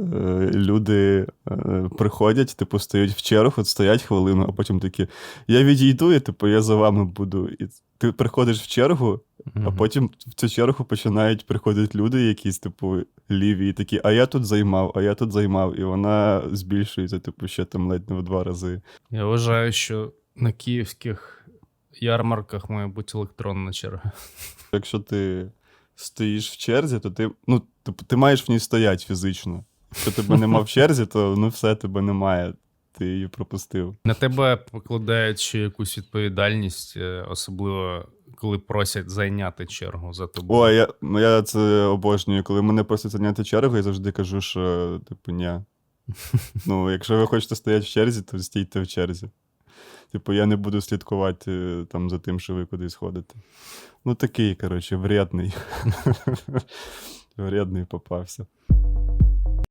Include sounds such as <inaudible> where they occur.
е, люди е, приходять, типу, стають в чергу, от стоять хвилину, а потім такі: я відійду, і типу, я за вами буду. І ти приходиш в чергу, а потім в цю чергу починають приходити люди, якісь, типу, ліві, і такі, а я тут займав, а я тут займав, і вона збільшується, типу, ще там ледь не в два рази. Я вважаю, що на київських ярмарках має бути електронна черга. Якщо ти стоїш в черзі, то ти, ну, типу, ти маєш в ній стояти фізично. Якщо тебе нема в черзі, то ну все тебе немає. Ти її пропустив. На тебе покладають ще якусь відповідальність, е, особливо коли просять зайняти чергу за тобою. О, я, ну, я це обожнюю. Коли мене просять зайняти чергу, я завжди кажу, що типу, ні. <laughs> Ну, якщо ви хочете стояти в черзі, то стійте в черзі. Типу, я не буду слідкувати е, там за тим, що ви кудись ходите. Ну, такий, коротше, вредний. <laughs> Вредний попався.